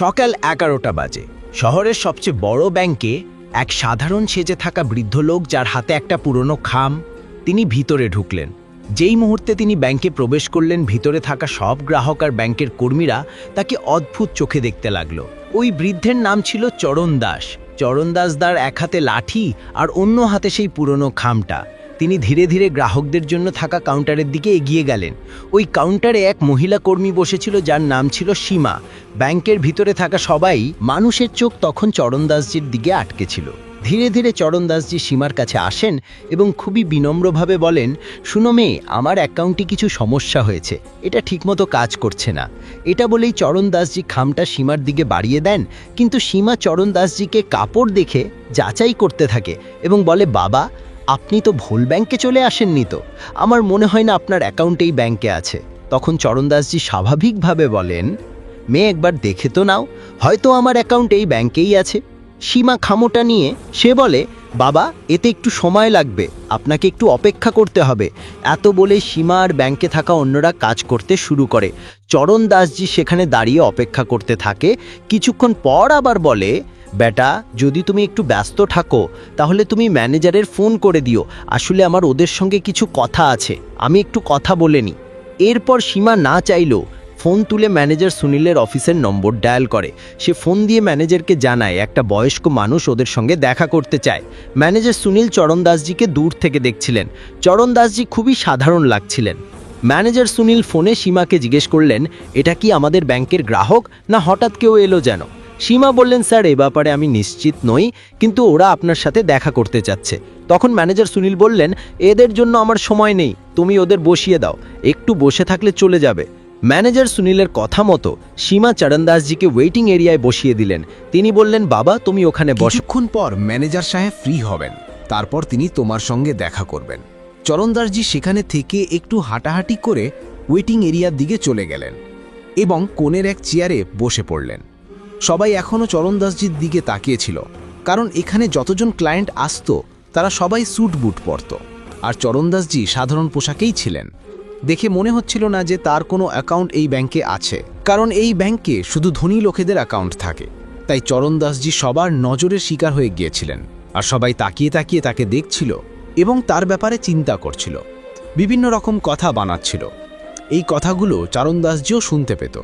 সকাল এগারোটা বাজে। শহরের সবচেয়ে বড় ব্যাংকে এক সাধারণ সেজে থাকা বৃদ্ধ লোক যার হাতে একটা পুরনো খাম, তিনি ভিতরে ঢুকলেন। যেই মুহূর্তে তিনি ব্যাংকে প্রবেশ করলেন, ভিতরে থাকা সব গ্রাহক আর ব্যাংকের কর্মীরা তাকে অদ্ভুত চোখে দেখতে লাগল। ওই বৃদ্ধের নাম ছিল চরণ দাস। চরণ দাসদার এক হাতে লাঠি আর অন্য হাতে সেই পুরনো খামটা। তিনি ধীরে ধীরে গ্রাহকদের জন্য থাকা কাউন্টারের দিকে এগিয়ে গেলেন। ওই কাউন্টারে এক মহিলা কর্মী বসেছিল যার নাম ছিল সীমা। ব্যাংকের ভিতরে থাকা সবাই মানুষের চোখ তখন চরণদাসজির দিকে আটকে ছিল। ধীরে ধীরে চরণদাসজি সীমার কাছে আসেন এবং খুবই বিনম্রভাবে বলেন, শুনো মেয়ে, আমার অ্যাকাউন্টে কিছু সমস্যা হয়েছে। এটা ঠিকমতো কাজ করছে না। এটা বলেই চরণদাসজি খামটা সীমার দিকে বাড়িয়ে দেন। কিন্তু সীমা চরণদাসজিকে কাপড় দেখে যাচাই করতে থাকে এবং বলে, বাবা আপনি তো ভুল ব্যাংকে চলে আসেননি তো। আমার মনে হয় না আপনার অ্যাকাউন্টেই ব্যাংকে আছে। তখন চরণদাসজি স্বাভাবিকভাবে বলেন, মেয়ে একবার দেখে তো নাও, হয়তো আমার অ্যাকাউন্ট এই ব্যাংকেই আছে। সীমা খামোটা নিয়ে সে বলে, বাবা, এতে একটু সময় লাগবে। আপনাকে একটু অপেক্ষা করতে হবে। এত বলে সীমা আর ব্যাংকে থাকা অন্যরা কাজ করতে শুরু করে। চরণ দাসজি সেখানে দাঁড়িয়ে অপেক্ষা করতে থাকে। কিছুক্ষণ পর আবার বলে বেটা, যদি তুমি একটু ব্যস্ত থাকো, তাহলে তুমি ম্যানেজারের ফোন করে দিও। আসলে আমার ওদের সঙ্গে কিছু কথা আছে, আমি একটু কথা বলে নিই। এরপর সীমা না চাইলেও ফোন তুলে ম্যানেজার সুনীলের অফিসের নম্বর ডায়াল করে। সে ফোন দিয়ে ম্যানেজারকে জানায়, একটা বয়স্ক মানুষ ওদের সঙ্গে দেখা করতে চায়। ম্যানেজার সুনীল চরণ দাসজিকে দূর থেকে দেখছিলেন। চরণ দাসজি খুবই সাধারণ লাগছিলেন। ম্যানেজার সুনীল ফোনে সীমাকে জিজ্ঞেস করলেন, এটা কি আমাদের ব্যাংকের গ্রাহক, না হঠাৎ কেউ এলো যেন? সীমা বললেন, স্যার, এ ব্যাপারে আমি নিশ্চিত নই, কিন্তু ওরা আপনার সাথে দেখা করতে চাচ্ছে তখন ম্যানেজার সুনীল বললেন, এদের জন্য আমার সময় নেই, তুমি ওদের বসিয়ে দাও, একটু বসে থাকলে চলে যাবে। ম্যানেজার সুনীলের কথা মতো সীমা চরণদাসজিকে ওয়েটিং এরিয়ায় বসিয়ে দিলেন। তিনি বললেন, বাবা, তুমি ওখানে বসো কিছুক্ষণ পর ম্যানেজার সাহেব ফ্রি হবেন। তারপর তিনি তোমার সঙ্গে দেখা করবেন। চরণদাসজি সেখানে থেকে একটু হাঁটাহাঁটি করে ওয়েটিং এরিয়ার দিকে চলে গেলেন এবং কোণের এক চেয়ারে বসে পড়লেন। সবাই এখনও চরণদাসজির দিকে তাকিয়েছিল, কারণ এখানে যতজন ক্লায়েন্ট আসত, তারা সবাই স্যুট বুট পরত। আর চরণদাসজি সাধারণ পোশাকেই ছিলেন। দেখে মনে হচ্ছিল না যে তার কোনো অ্যাকাউন্ট এই ব্যাংকে আছে, কারণ এই ব্যাংকে শুধু ধনী লোকেদের অ্যাকাউন্ট থাকে। তাই চরণদাসজি সবার নজরের শিকার হয়ে গিয়েছিলেন, আর সবাই তাকিয়ে তাকিয়ে তাকে দেখছিল এবং তার ব্যাপারে চিন্তা করছিল। বিভিন্ন রকম কথা বানাচ্ছিল। এই কথাগুলো চরণদাসজিও শুনতে পেত।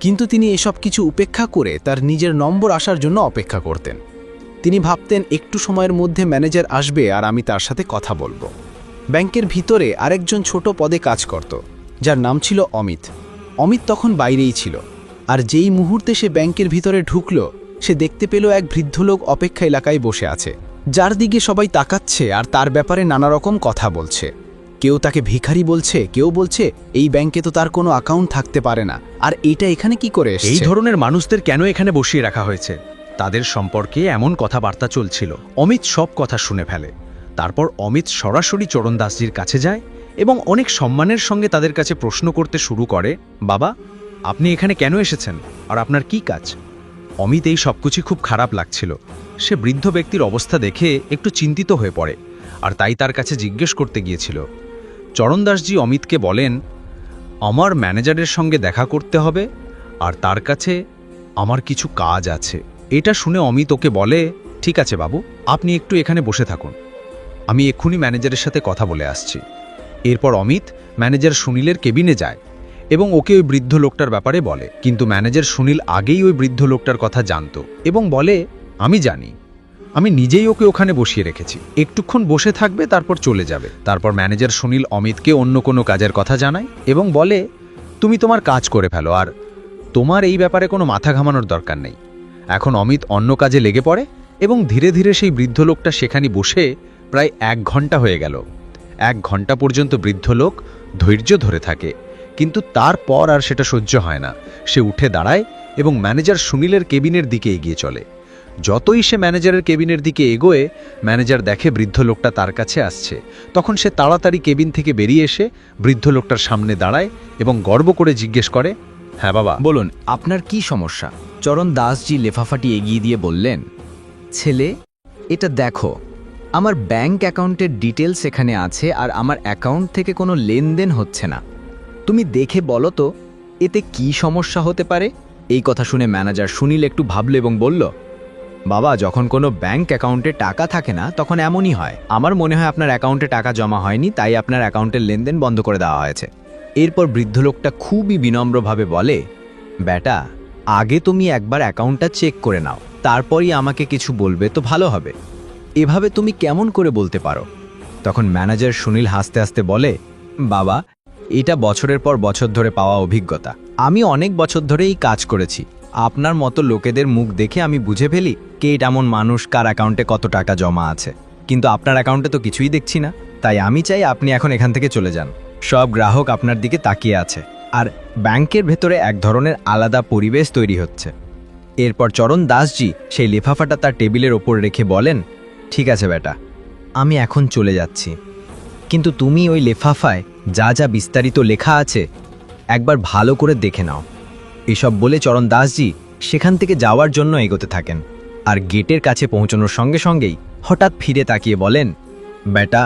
কিন্তু তিনি এসব কিছু উপেক্ষা করে তার নিজের নম্বর আসার জন্য অপেক্ষা করতেন। তিনি ভাবতেন একটু সময়ের মধ্যে ম্যানেজার আসবে আর আমি তার সাথে কথা বলব। ব্যাংকের ভিতরে আরেকজন ছোট পদে কাজ করত, যার নাম ছিল অমিত। অমিত তখন বাইরেই ছিল, আর যেই মুহূর্তে সে ব্যাংকের ভিতরে ঢুকল, সে দেখতে পেল এক বৃদ্ধ লোক অপেক্ষা এলাকায় বসে আছে, যার দিকে সবাই তাকাচ্ছে আর তার ব্যাপারে নানা রকম কথা বলছে। কেউ তাকে ভিখারি বলছে কেউ বলছে এই ব্যাংকে তো তার কোনো অ্যাকাউন্ট থাকতে পারে না। আর এটা এখানে কি করে এই ধরনের মানুষদের কেন এখানে বসিয়ে রাখা হয়েছে? তাদের সম্পর্কে এমন কথাবার্তা চলছিল। অমিত সব কথা শুনে ফেলে। তারপর অমিত সরাসরি চরণদাসজির কাছে যায় এবং অনেক সম্মানের সঙ্গে তাদের কাছে প্রশ্ন করতে শুরু করে বাবা আপনি এখানে কেন এসেছেন? আর আপনার কি কাজ? অমিত এই সবকিছু খুব খারাপ লাগছিল। সে বৃদ্ধ ব্যক্তির অবস্থা দেখে একটু চিন্তিত হয়ে পড়ে আর তাই তার কাছে জিজ্ঞেস করতে গিয়েছিল চরণদাসজি অমিতকে বলেন, আমার ম্যানেজারের সঙ্গে দেখা করতে হবে আর তার কাছে আমার কিছু কাজ আছে। এটা শুনে অমিত ওকে বলে, ঠিক আছে বাবু, আপনি একটু এখানে বসে থাকুন। আমি এক্ষুনি ম্যানেজারের সাথে কথা বলে আসছি। এরপর অমিত ম্যানেজার সুনীলের কেবিনে যায় এবং ওকে ওই বৃদ্ধ লোকটার ব্যাপারে বলে। কিন্তু ম্যানেজার সুনীল আগেই ওই বৃদ্ধ লোকটার কথা জানত এবং বলে, আমি জানি আমি নিজেই ওকে ওখানে বসিয়ে রেখেছি। একটুক্ষণ বসে থাকবে, তারপর চলে যাবে। তারপর ম্যানেজার সুনীল অমিতকে অন্য কোনো কাজের কথা জানায় এবং বলে, তুমি তোমার কাজ করে ফেলো, আর তোমার এই ব্যাপারে কোনো মাথা ঘামানোর দরকার নেই। এখন অমিত অন্য কাজে লেগে পড়ে এবং ধীরে ধীরে সেই বৃদ্ধ লোকটা সেখানে বসে প্রায় এক ঘণ্টা হয়ে গেল। এক ঘণ্টা পর্যন্ত বৃদ্ধ লোক ধৈর্য ধরে থাকে, কিন্তু তারপর আর সেটা সহ্য হয় না। সে উঠে দাঁড়ায় এবং ম্যানেজার সুনীলের কেবিনের দিকে এগিয়ে চলে। যতই সে ম্যানেজারের কেবিনের দিকে এগোয়, ম্যানেজার দেখে বৃদ্ধ লোকটা তার কাছে আসছে। তখন সে তাড়াতাড়ি কেবিন থেকে বেরিয়ে এসে বৃদ্ধ লোকটার সামনে দাঁড়ায় এবং গর্ব করে জিজ্ঞেস করে হ্যাঁ বাবা, বলুন, আপনার কি সমস্যা? চরণ দাসজি লেফাফাটি এগিয়ে দিয়ে বললেন, ছেলে, এটা দেখো, আমার ব্যাংক অ্যাকাউন্টের ডিটেলস এখানে আছে আর আমার অ্যাকাউন্ট থেকে কোনো লেনদেন হচ্ছে না। তুমি দেখে বলো তো, এতে কি সমস্যা হতে পারে? এই কথা শুনে ম্যানেজার সুনীল একটু ভাবল এবং বলল বাবা, যখন কোনো ব্যাংক অ্যাকাউন্টে টাকা থাকে না, তখন এমনই হয়। আমার মনে হয় আপনার অ্যাকাউন্টে টাকা জমা হয়নি, তাই আপনার অ্যাকাউন্টের লেনদেন বন্ধ করে দেওয়া হয়েছে। এরপর বৃদ্ধ লোকটা খুবই বিনম্রভাবে বলে বেটা আগে তুমি একবার অ্যাকাউন্টটা চেক করে নাও, তারপরই আমাকে কিছু বলবে তো ভালো হবে। এভাবে তুমি কেমন করে বলতে পারো? তখন ম্যানেজার সুনীল হাসতে হাসতে বলে, বাবা, এটা বছরের পর বছর ধরে পাওয়া অভিজ্ঞতা। আমি অনেক বছর ধরে এই কাজ করেছি। আপনার মতো লোকেদের মুখ দেখে আমি বুঝে ফেলি কে এমন মানুষ, কার অ্যাকাউন্টে কত টাকা জমা আছে। কিন্তু আপনার অ্যাকাউন্টে তো কিছুই দেখছি না। তাই আমি চাই আপনি এখন এখান থেকে চলে যান। সব গ্রাহক আপনার দিকে তাকিয়ে আছে। আর ব্যাংকের ভেতরে এক ধরনের আলাদা পরিবেশ তৈরি হচ্ছে। এরপর চরণ দাসজি সেই লেফাফাটা তার টেবিলের ওপর রেখে বলেন, ঠিক আছে বেটা, আমি এখন চলে যাচ্ছি। কিন্তু তুমি ওই লেফাফায় যা যা বিস্তারিত লেখা আছে, একবার ভালো করে দেখে নাও। এসব বলে চরণ দাসজি সেখান থেকে যাওয়ার জন্য এগোতে থাকেন আর গেটের কাছে পৌঁছানোর সঙ্গে সঙ্গেই হঠাৎ ফিরে তাকিয়ে বলেন, বেটা,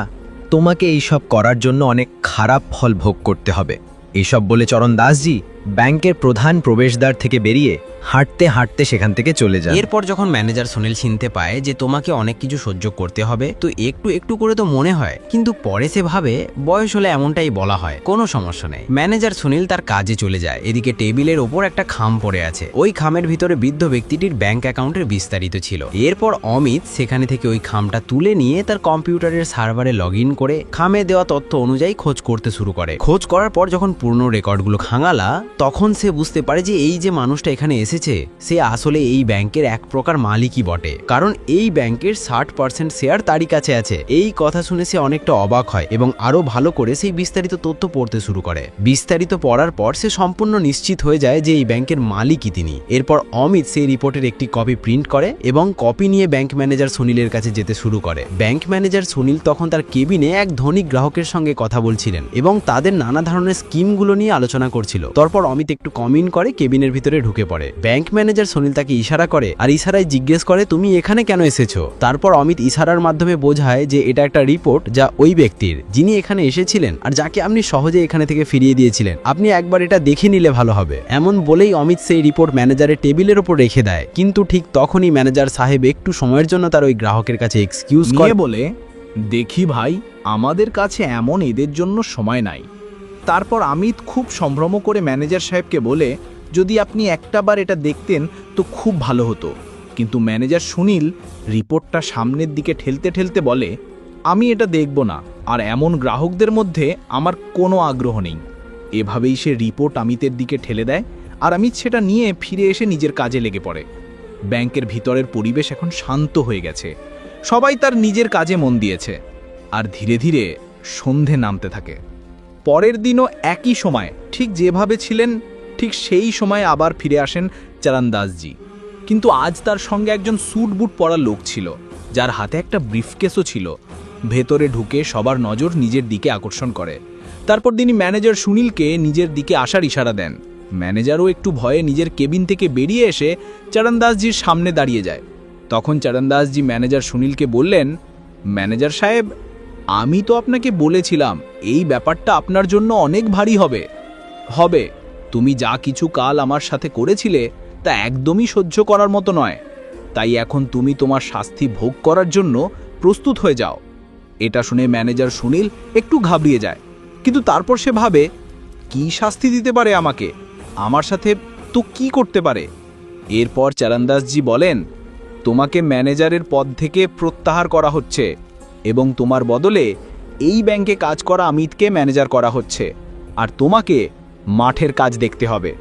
তোমাকে এইসব করার জন্য অনেক খারাপ ফল ভোগ করতে হবে। এসব বলে চরণ দাসজি ব্যাংকের প্রধান প্রবেশদ্বার থেকে বেরিয়ে হাঁটতে হাঁটতে সেখান থেকে চলে যায় এরপর যখন ম্যানেজার সুনীল চিনতে পায় যে তোমাকে অনেক কিছু সহ্য করতে হবে, তো একটু একটু করে তো মনে হয়। কিন্তু পরে সে ভাবে, বয়স হলে এমনটাই বলা হয়, কোনো সমস্যা নেই। ম্যানেজার সুনীল তার কাজে চলে যায়। এদিকে টেবিলের ওপর একটা খাম পড়ে আছে। ওই খামের ভিতরে বৃদ্ধ ব্যক্তিটির ব্যাংক অ্যাকাউন্টের বিস্তারিত ছিল। এরপর অমিত সেখানে থেকে ওই খামটা তুলে নিয়ে তার কম্পিউটারের সার্ভারে লগ করে খামে দেওয়া তথ্য অনুযায়ী খোঁজ করতে শুরু করে। খোঁজ করার পর যখন পূর্ণ রেকর্ডগুলো খাঙালা, তখন সে বুঝতে পারে যে এই যে মানুষটা এখানে এসেছে, সে আসলে এই ব্যাংকের এক প্রকার মালিকই বটে। কারণ এই ব্যাংকের ষাট পার্সেন্ট শেয়ার তারই কাছে আছে। এই কথা শুনে সে অনেকটা অবাক হয় এবং আরও ভালো করে সেই বিস্তারিত তথ্য পড়তে শুরু করে। বিস্তারিত পড়ার পর সে সম্পূর্ণ নিশ্চিত হয়ে যায় যে এই ব্যাংকের মালিকই তিনি। এরপর অমিত সেই রিপোর্টের একটি কপি প্রিন্ট করে এবং কপি নিয়ে ব্যাংক ম্যানেজার সুনীলের কাছে যেতে শুরু করে। ব্যাংক ম্যানেজার সুনীল তখন তার কেবিনে এক ধনী গ্রাহকের সঙ্গে কথা বলছিলেন এবং তাদের নানা ধরনের স্কিমগুলো নিয়ে আলোচনা করছিল। তারপর অমিত একটু কমিন করে কেবিনের ভিতরে ঢুকে পড়ে। ব্যাংক ম্যানেজার সুনীল তাকে ইশারা করে আর ইশারায় জিজ্ঞেস করে তুমি এখানে কেন এসেছ? তারপর অমিত ইশারার মাধ্যমে বোঝায় যে এটা একটা রিপোর্ট যা ওই ব্যক্তির যিনি এখানে এসেছিলেন আর যাকে আপনি সহজে এখানে থেকে ফিরিয়ে দিয়েছিলেন। আপনি একবার এটা দেখে নিলে ভালো হবে। এমন বলেই অমিত সেই রিপোর্ট ম্যানেজারের টেবিলের ওপর রেখে দেয়। কিন্তু ঠিক তখনই ম্যানেজার সাহেব একটু সময়ের জন্য তার ওই গ্রাহকের কাছে এক্সকিউজ করে বলে দেখি ভাই আমাদের কাছে এমন এদের জন্য সময় নাই। তারপর অমিত খুব সম্ভ্রম করে ম্যানেজার সাহেবকে বলে যদি আপনি একটাবার এটা দেখতেন, তো খুব ভালো হতো। কিন্তু ম্যানেজার সুনীল রিপোর্টটা সামনের দিকে ঠেলতে ঠেলতে বলে, আমি এটা দেখব না, আর এমন গ্রাহকদের মধ্যে আমার কোনো আগ্রহ নেই। এভাবেই সে রিপোর্ট আমিতের দিকে ঠেলে দেয়, আর অমিত সেটা নিয়ে ফিরে এসে নিজের কাজে লেগে পড়ে। ব্যাংকের ভিতরের পরিবেশ এখন শান্ত হয়ে গেছে। সবাই তার নিজের কাজে মন দিয়েছে, আর ধীরে ধীরে সন্ধে নামতে থাকে। পরের দিনও একই সময়, ঠিক যেভাবে ছিলেন ঠিক সেই সময় আবার ফিরে আসেন চরণ দাসজি কিন্তু আজ তার সঙ্গে একজন স্যুট বুট পরা লোক ছিল, যার হাতে একটা ব্রিফকেসও ছিল। ভেতরে ঢুকে সবার নজর নিজের দিকে আকর্ষণ করে। তারপর তিনি ম্যানেজার সুনীলকে নিজের দিকে আসার ইশারা দেন। ম্যানেজারও একটু ভয়ে নিজের কেবিন থেকে বেরিয়ে এসে চরণ দাসজির সামনে দাঁড়িয়ে যায়। তখন চরণ দাসজি ম্যানেজার সুনীলকে বললেন, ম্যানেজার সাহেব, আমি তো আপনাকে বলেছিলাম, এই ব্যাপারটা আপনার জন্য অনেক ভারী হবে। হবে। তুমি যা কিছু কাল আমার সাথে করেছিলে, তা একদমই সহ্য করার মতো নয়। তাই এখন তুমি তোমার শাস্তি ভোগ করার জন্য প্রস্তুত হয়ে যাও। এটা শুনে ম্যানেজার সুনীল একটু ঘাবড়িয়ে যায়। কিন্তু তারপর সে ভাবে, কি শাস্তি দিতে পারে আমাকে? আমার সাথে তো কি করতে পারে? এরপর চরণদাসজি বলেন, তোমাকে ম্যানেজারের পদ থেকে প্রত্যাহার করা হচ্ছে এবং তোমার বদলে এই ব্যাংকে কাজ করা অমিতকে ম্যানেজার করা হচ্ছে। আর তোমাকে মাঠের কাজ দেখতে হবে।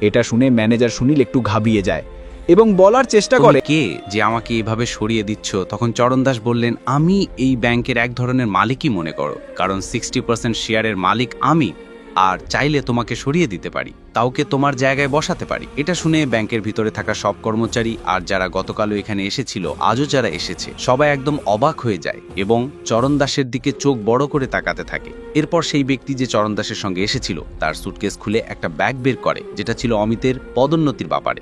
এটা শুনে ম্যানেজার সুনীল একটু ঘাবিয়ে যায় এবং বলার চেষ্টা করে কে যে আমাকে এভাবে সরিয়ে দিচ্ছ? তখন চরণ দাস বললেন, আমি এই ব্যাংকের এক ধরনের মালিকই মনে করো। কারণ সিক্সটি পার্সেন্ট শেয়ারের মালিক আমি। আর চাইলে তোমাকে সরিয়ে দিতে পারি, তাওকে তোমার জায়গায় বসাতে পারি। এটা শুনে ব্যাংকের ভিতরে থাকা সব কর্মচারী আর যারা গতকালও এখানে এসেছিল, আজও যারা এসেছে, সবাই একদম অবাক হয়ে যায় এবং চরণ দাসের দিকে চোখ বড় করে তাকাতে থাকে। এরপর সেই ব্যক্তি যে চরণ দাসের সঙ্গে এসেছিল, তার সুটকেস খুলে একটা ব্যাগ বের করে, যেটা ছিল অমিতের পদোন্নতির ব্যাপারে।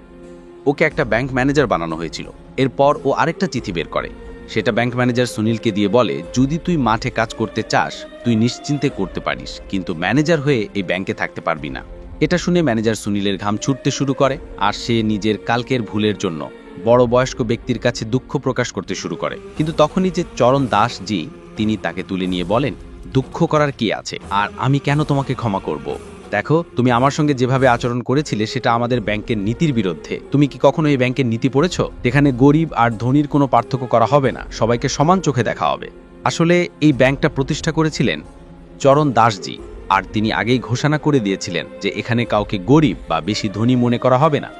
ওকে একটা ব্যাংক ম্যানেজার বানানো হয়েছিল। এরপর ও আরেকটা চিঠি বের করে। সেটা ব্যাংক ম্যানেজার সুনীলকে দিয়ে বলে, যদি তুই মাঠে কাজ করতে চাস, তুই নিশ্চিন্তে করতে পারিস, কিন্তু ম্যানেজার হয়ে এই ব্যাংকে থাকতে পারবি না। এটা শুনে ম্যানেজার সুনীলের ঘাম ছুটতে শুরু করে, আর সে নিজের কালকের ভুলের জন্য বড় বয়স্ক ব্যক্তির কাছে দুঃখ প্রকাশ করতে শুরু করে। কিন্তু তখনই যে চরণ দাস জি তিনি তাকে তুলে নিয়ে বলেন, দুঃখ করার কি আছে? আর আমি কেন তোমাকে ক্ষমা করব? দেখো, তুমি আমার সঙ্গে যেভাবে আচরণ করেছিলে, সেটা আমাদের ব্যাংকের নীতির বিরুদ্ধে। তুমি কি কখনো এই ব্যাংকের নীতি পড়েছো? যেখানে গরিব আর ধনীর কোনো পার্থক্য করা হবে না, সবাইকে সমান চোখে দেখা হবে। আসলে এই ব্যাংকটা প্রতিষ্ঠা করেছিলেন চরণ দাসজি, আর তিনি আগেই ঘোষণা করে দিয়েছিলেন যে এখানে কাউকে গরিব বা বেশি ধনী মনে করা হবে না।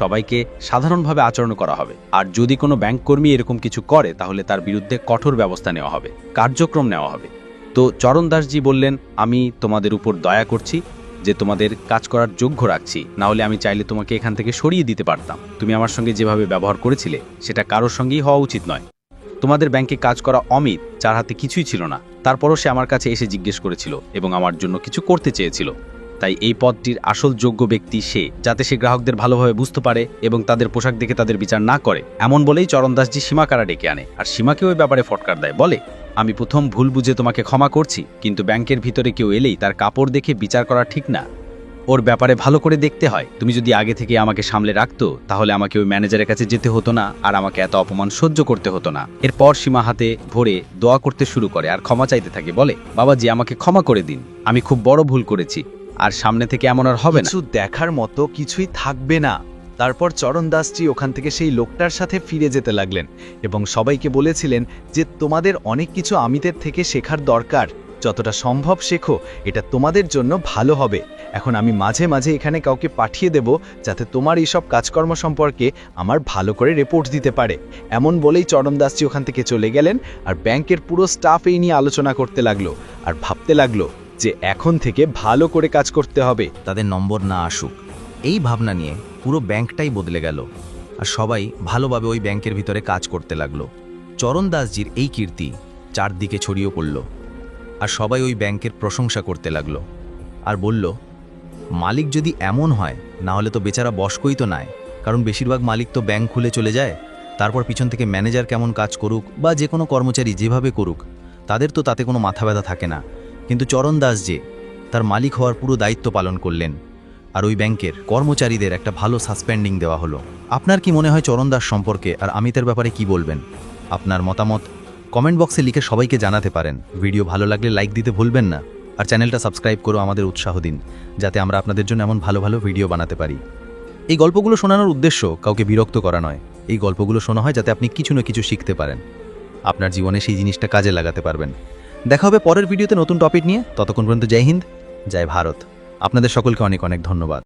সবাইকে সাধারণভাবে আচরণ করা হবে। আর যদি কোনো ব্যাংক কর্মী এরকম কিছু করে, তাহলে তার বিরুদ্ধে কঠোর ব্যবস্থা নেওয়া হবে, কার্যক্রম নেওয়া হবে। তো চরণ দাসজি বললেন, আমি তোমাদের উপর দয়া করছি যে তোমাদের কাজ করার যোগ্য রাখছি না হলে আমি চাইলে তোমাকে এখান থেকে সরিয়ে দিতে পারতাম। তুমি আমার সঙ্গে যেভাবে ব্যবহার করেছিলে, সেটা কারোর সঙ্গেই হওয়া উচিত নয়। তোমাদের ব্যাংকে কাজ করা অমিত যার হাতে কিছুই ছিল না, তারপরও সে আমার কাছে এসে জিজ্ঞেস করেছিল এবং আমার জন্য কিছু করতে চেয়েছিল। তাই এই পদটির আসল যোগ্য ব্যক্তি সে, যাতে সে গ্রাহকদের ভালোভাবে বুঝতে পারে এবং তাদের পোশাক দেখে তাদের বিচার না করে, এমন বলেই চরণদাসজি সীমাকারা ডেকে আনে। আর সীমাকে ওই ব্যাপারে ফটকার দেয়, বলে? আমি প্রথম ভুল বুঝে তোমাকে ক্ষমা করছি, কিন্তু ব্যাংকের ভিতরে কেউ এলেই তার কাপড় দেখে বিচার করা ঠিক না। ওর ব্যাপারে ভালো করে দেখতে হয়। তুমি যদি আগে থেকে আমাকে সামলে রাখতো, তাহলে আমাকে ওই ম্যানেজারের কাছে যেতে হতো না, আর আমাকে এত অপমান সহ্য করতে হতো না। এরপর সীমা হাতে ভরে দোয়া করতে শুরু করে, আর ক্ষমা চাইতে থাকে, বলে, বাবাজি, আমাকে ক্ষমা করে দিন। আমি খুব বড় ভুল করেছি, আর সামনে থেকে এমন আর হবে না। দেখার মতো কিছুই থাকবে না। তারপর চরণ দাসজি ওখান থেকে সেই লোকটার সাথে ফিরে যেতে লাগলেন এবং সবাইকে বলেছিলেন যে, তোমাদের অনেক কিছু আমিদের থেকে শেখার দরকার। যতটা সম্ভব শেখো, এটা তোমাদের জন্য ভালো হবে। এখন আমি মাঝে মাঝে এখানে কাউকে পাঠিয়ে দেব যাতে তোমার এইসব কাজকর্ম সম্পর্কে আমার ভালো করে রিপোর্ট দিতে পারে। এমন বলেই চরণ দাসজি ওখান থেকে চলে গেলেন আর ব্যাংকের পুরো স্টাফ এই নিয়ে আলোচনা করতে লাগল আর ভাবতে লাগল যে, এখন থেকে ভালো করে কাজ করতে হবে। তাদের নম্বর না আসুক। এই ভাবনা নিয়ে পুরো ব্যাংকটাই বদলে গেল। আর সবাই ভালোভাবে ওই ব্যাংকের ভিতরে কাজ করতে লাগল। চরণ দাসজির এই কীর্তি চারদিকে ছড়িয়ে পড়ল। আর সবাই ওই ব্যাংকের প্রশংসা করতে লাগল। আর বলল, মালিক যদি এমন হয়, না হলে তো বেচারা বসকই তো নাই। কারণ বেশিরভাগ মালিক তো ব্যাংক খুলে চলে যায়। তারপর পিছন থেকে ম্যানেজার কেমন কাজ করুক বা যে কোনো কর্মচারী যেভাবে করুক, তাদের তো তাতে কোনো মাথা ব্যথা থাকে না। কিন্তু চরণ দাস যে তার মালিক হওয়ার পুরো দায়িত্ব পালন করলেন। আর ওই ব্যাংকের কর্মচারীদের একটা ভালো সাসপেন্ডিং দেওয়া হলো। আপনার কি মনে হয় চরণ দাস সম্পর্কে আর আমিতের ব্যাপারে কি বলবেন? আপনার মতামত কমেন্ট বক্সে লিখে সবাইকে জানাতে পারেন। ভিডিও ভালো লাগলে লাইক দিতে ভুলবেন না। আর চ্যানেলটা সাবস্ক্রাইব করে আমাদের উৎসাহ দিন, যাতে আমরা আপনাদের জন্য এমন ভালো ভালো ভিডিও বানাতে পারি। এই গল্পগুলো শোনানোর উদ্দেশ্য কাউকে বিরক্ত করা নয়। এই গল্পগুলো শোনা হয় যাতে আপনি কিছু না কিছু শিখতে পারেন। আপনার জীবনে সেই জিনিসটা কাজে লাগাতে পারবেন। দেখা হবে পরের ভিডিওতে নতুন টপিক নিয়ে। ততক্ষণ পর্যন্ত জয় হিন্দ, জয় ভারত। আপনাদের সকলকে অনেক অনেক ধন্যবাদ।